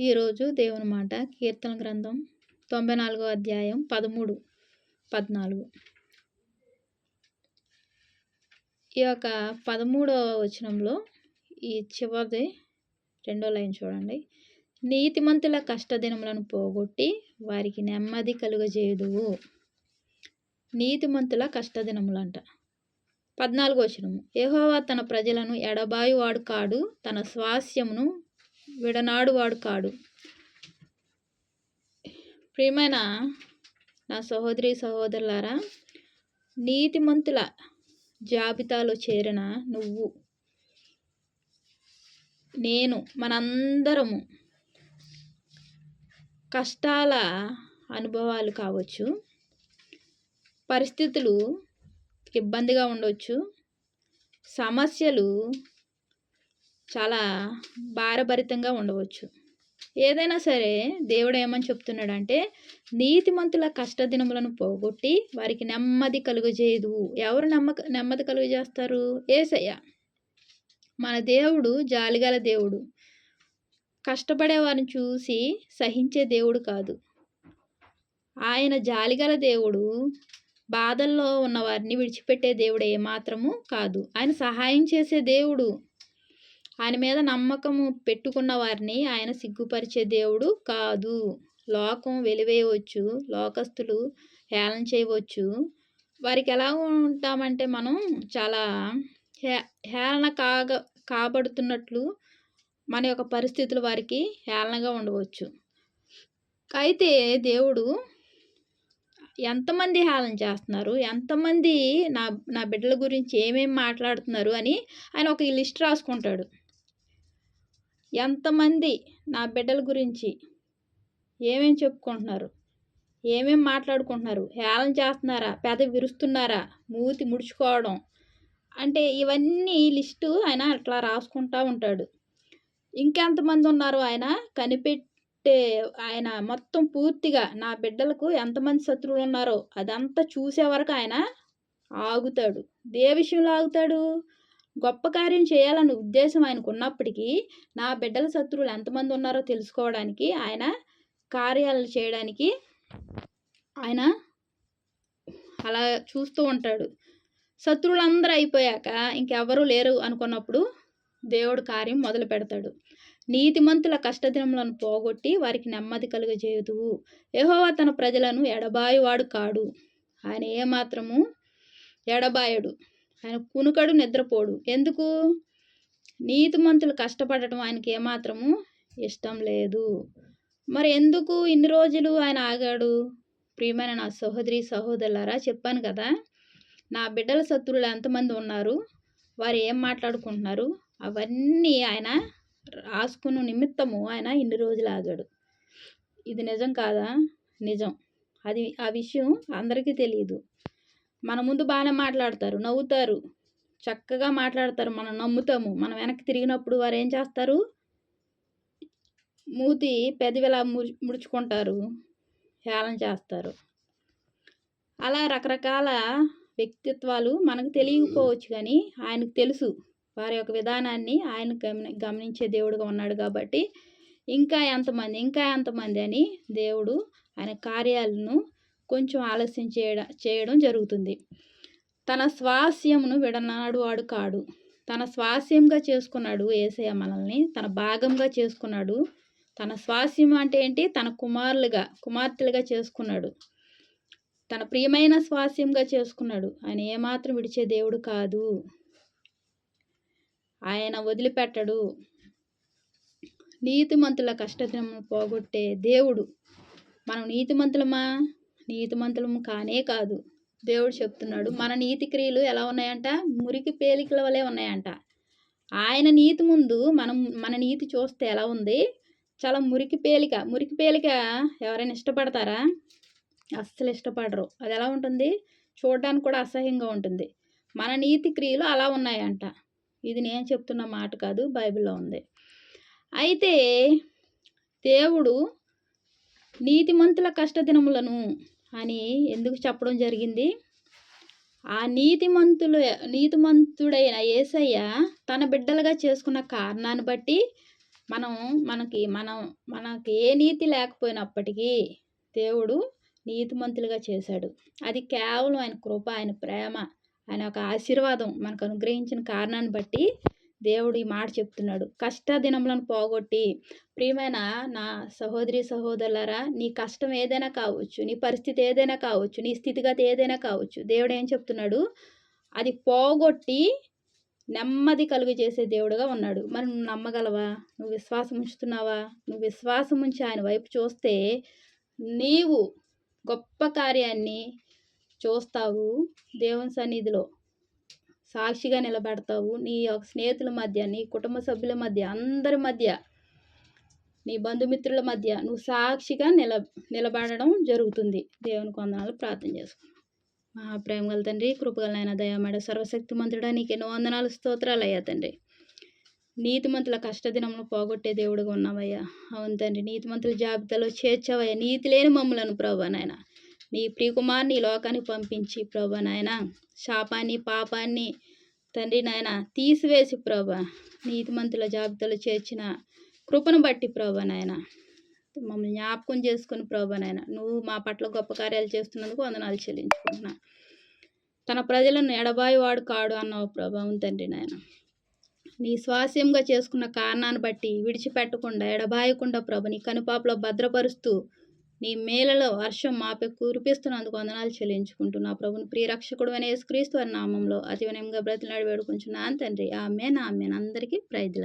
ఈరోజు దేవుని మాట కీర్తన గ్రంథం తొంభై నాలుగో అధ్యాయం పదమూడు పద్నాలుగు. ఈ యొక్క పదమూడవ వచనంలో ఈ చివరిది రెండో లైన్ చూడండి. నీతిమంతుల కష్టదినములను పోగొట్టి వారికి నెమ్మది కలుగజేయుదువు. నీతిమంతుల కష్టదినములంట. పద్నాలుగో వచనము. యెహోవా తన ప్రజలను ఎడబాయువాడు కాడు తన స్వాస్యమును విడనాడు వాడు కాడు. ప్రియమైన నా సహోదరి సహోదరులారా నీతిమంతుల జాబితాలో చేరిన నువ్వు నేను మనందరము కష్టాల అనుభవాలు కావచ్చు పరిస్థితులు ఇబ్బందిగా ఉండవచ్చు సమస్యలు చాలా భారభరితంగా ఉండవచ్చు. ఏదైనా సరే దేవుడు ఏమని చెప్తున్నాడంటే నీతిమంతుల కష్టదినములను పోగొట్టి వారికి నెమ్మది కలుగజేయదు. ఎవరు నమ్మక నెమ్మది కలుగజేస్తారు? ఏసయ్య. మన దేవుడు జాలిగల దేవుడు. కష్టపడే వారిని చూసి సహించే దేవుడు కాదు. ఆయన జాలిగల దేవుడు బాధల్లో ఉన్నవారిని విడిచిపెట్టే దేవుడు ఏమాత్రము కాదు. ఆయన సహాయం చేసే దేవుడు. ఆయన మీద నమ్మకము పెట్టుకున్న వారిని ఆయన సిగ్గుపరిచే దేవుడు కాదు. లోకం వెలివేయవచ్చు లోకస్తులు హేళన చేయవచ్చు. వారికి ఎలా ఉంటామంటే మనం చాలా హే హేళన కాగ కాబడుతున్నట్లు మన యొక్క పరిస్థితులు వారికి హేళనగా ఉండవచ్చు. అయితే దేవుడు ఎంతమంది హేళన చేస్తున్నారు? ఎంతమంది నా నా బిడ్డల గురించి ఏమేమి మాట్లాడుతున్నారు అని ఆయన ఒక లిస్ట్ రాసుకుంటాడు. ఎంతమంది నా బిడ్డల గురించి ఏమేమి చెప్పుకుంటున్నారు? ఏమేం మాట్లాడుకుంటున్నారు? హేళన చేస్తున్నారా? పెద విరుస్తున్నారా? మూతి ముడుచుకోవడం అంటే ఇవన్నీ లిస్టు ఆయన అట్లా రాసుకుంటూ ఉంటాడు. ఇంకెంతమంది ఉన్నారు ఆయన? కనిపెట్టే ఆయన మొత్తం పూర్తిగా నా బిడ్డలకు ఎంతమంది శత్రువులు ఉన్నారో అదంతా చూసే వరకు ఆయన ఆగుతాడు. ఏ విషయంలో ఆగుతాడు? గొప్ప కార్యం చేయాలన్న ఉద్దేశం ఆయనకు ఉన్నప్పటికీ నా బిడ్డల శత్రువులు ఎంతమంది ఉన్నారో తెలుసుకోవడానికి ఆయన కార్యాలు చేయడానికి ఆయన అలా చూస్తూ ఉంటాడు. శత్రువులందరూ అయిపోయాక ఇంకెవరూ లేరు అనుకున్నప్పుడు దేవుడు కార్యం మొదలు పెడతాడు. నీతిమంతుల కష్టదినములను పోగొట్టి వారికి నెమ్మది కలుగజేయుదువు యహోవా తన ప్రజలను ఎడబాయువాడు కాడు. ఆయన ఏమాత్రము ఎడబాయడు. ఆయన కునుకడు నిద్రపోడు. ఎందుకు? నీతిమంతులు కష్టపడటం ఆయనకి ఏమాత్రము ఇష్టం లేదు. మరి ఎందుకు ఇన్ని రోజులు ఆయన ఆగాడు? ప్రియమైన నా సహోదరి సహోదరులారా చెప్పాను కదా నా బిడ్డల శత్రువులు ఎంతమంది ఉన్నారు? వారు ఏం మాట్లాడుకుంటున్నారు? అవన్నీ ఆయన రాసుకున్న నిమిత్తము ఆయన ఇన్ని రోజులు ఆగాడు. ఇది నిజం కాదా? నిజం. అది ఆ విషయం అందరికీ తెలియదు మన ముందు బాగానే మాట్లాడతారు నవ్వుతారు. చక్కగా మాట్లాడతారు మనం నమ్ముతాము. మనం వెనక్కి తిరిగినప్పుడు వారు ఏం చేస్తారు? మూతి పెదవిలా ముడుచుకుంటారు హేళన చేస్తారు. అలా రకరకాల వ్యక్తిత్వాలు మనకు తెలియకపోవచ్చు కానీ ఆయనకు తెలుసు. వారి యొక్క విధానాన్ని ఆయన గమని గమనించే దేవుడుగా ఉన్నాడు కాబట్టి ఇంకా ఎంతమంది ఇంకా ఎంతమంది అని దేవుడు ఆయన కార్యాలను కొంచెం ఆలస్యం చేయడం చేయడం జరుగుతుంది. తన స్వాస్యమును విడనాడు వాడు కాడు. తన స్వాస్యంగా చేసుకున్నాడు ఏసయ్య మనల్ని తన భాగంగా చేసుకున్నాడు. తన స్వాస్యం అంటే ఏంటి? తన కుమారులుగా కుమార్తెలుగా చేసుకున్నాడు. తన ప్రియమైన స్వాస్యంగా చేసుకున్నాడు. ఆయన ఏమాత్రం విడిచే దేవుడు కాదు. ఆయన వదిలిపెట్టడు. నీతిమంతుల కష్టదినము పోగొట్టే దేవుడు. మనం నీతిమంతులమా? నీతిమంతులం కానే కాదు. దేవుడు చెప్తున్నాడు మన నీతి క్రియలు ఎలా ఉన్నాయంట? మురికి పేలికల వలె ఉన్నాయంట. ఆయన నీతి ముందు మనం మన నీతి చూస్తే ఎలా ఉంది? చాలా మురికి పేలిక. మురికి పేలిక ఎవరైనా ఇష్టపడతారా? అస్సలు ఇష్టపడరు. అది ఎలా ఉంటుంది? చూడడానికి కూడా అసహ్యంగా ఉంటుంది. మన నీతి క్రియలు అలా ఉన్నాయంట. ఇది నేను చెప్తున్న మాట కాదు బైబిల్లో ఉంది. అయితే దేవుడు నీతిమంతుల కష్టదినములను అని ఎందుకు చెప్పడం జరిగింది? ఆ నీతిమంతులు నీతిమంతుడైన ఏసయ్య తన బిడ్డలుగా చేసుకున్న కారణాన్ని బట్టి మనం మనకి మనం మనకి ఏ నీతి లేకపోయినప్పటికీ దేవుడు నీతిమంతులుగా చేశాడు. అది కేవలం ఆయన కృప ఆయన ప్రేమ ఆయన ఒక ఆశీర్వాదం మనకు అనుగ్రహించిన కారణాన్ని బట్టి దేవుడు ఈ మాట చెప్తున్నాడు. కష్ట దినములను పోగొట్టి ప్రియమైన నా సహోదరి సహోదరులరా నీ కష్టం ఏదైనా కావచ్చు నీ పరిస్థితి ఏదైనా కావచ్చు నీ స్థితిగతి ఏదైనా కావచ్చు దేవుడు ఏం చెప్తున్నాడు? అది పోగొట్టి నెమ్మది కలుగు చేసే దేవుడుగా ఉన్నాడు. మరి నువ్వు నమ్మగలవా? నువ్వు విశ్వాసం ఉంచుతున్నావా? నువ్వు విశ్వాసం ఉంచి ఆయన వైపు చూస్తే నీవు గొప్ప కార్యాన్ని చూస్తావు దేవుని సన్నిధిలో. సాక్షిగా నిలబడతావు. నీ యొక్క స్నేహితుల మధ్య నీ కుటుంబ సభ్యుల మధ్య అందరి మధ్య నీ బంధుమిత్రుల మధ్య నువ్వు సాక్షిగా నిల నిలబడడం జరుగుతుంది. దేవుని కొందనాలు ప్రార్థన చేసుకున్నాం మహాప్రేమ గల తండ్రి కృపగలైన దయామేడ సర్వశక్తి మంత్రుడా నీకు ఎన్నో వందనాలు స్తోత్రాలు అయ్యా తండ్రి. నీతిమంతుల కష్టదినంలో పోగొట్టే దేవుడుగా ఉన్నావయ్యా. అవును తండ్రి నీతిమంతుల జాబితాలో చేర్చావయ్యా. నీతి లేని మమ్మలను ప్రభా నాయన. నీ ప్రియకుమార్ని లోకాన్ని లోకానికి పంపించి ప్రభా నాయన. శాపాన్ని పాపాన్ని తండ్రి నాయన తీసివేసి ప్రభా. నీతిమంతుల జాబితాలో చేర్చిన కృపను బట్టి ప్రభా నాయన. మమ్మల్ని జ్ఞాపకం చేసుకుని ప్రభా నాయన నువ్వు మా పట్ల గొప్ప కార్యాలు చేస్తున్నందుకు వందనాలు చెల్లించుకుంటున్నా. తన ప్రజలను ఎడబాయి వాడు కాడు అన్నావు ప్రభావం తండ్రి నాయన. నీ స్వాస్యంగా చేసుకున్న కారణాన్ని బట్టి విడిచిపెట్టకుండా ఎడబాయకుండా ప్రభు నీ కనుపాపలో భద్రపరుస్తూ నీ మేలలో వర్షం మాపై కురిపిస్తున్నందుకు వందనాలు చెల్లించుకుంటున్నా. ప్రభుని ప్రియరక్షకుడు అనే యేసుక్రీస్తు వారి నామంలో అతి వినయంగా బ్రతిలాడి వేడుకుంటున్నాను తండ్రి. ఆమె నా ఆమె అందరికీ ప్రైజ్లా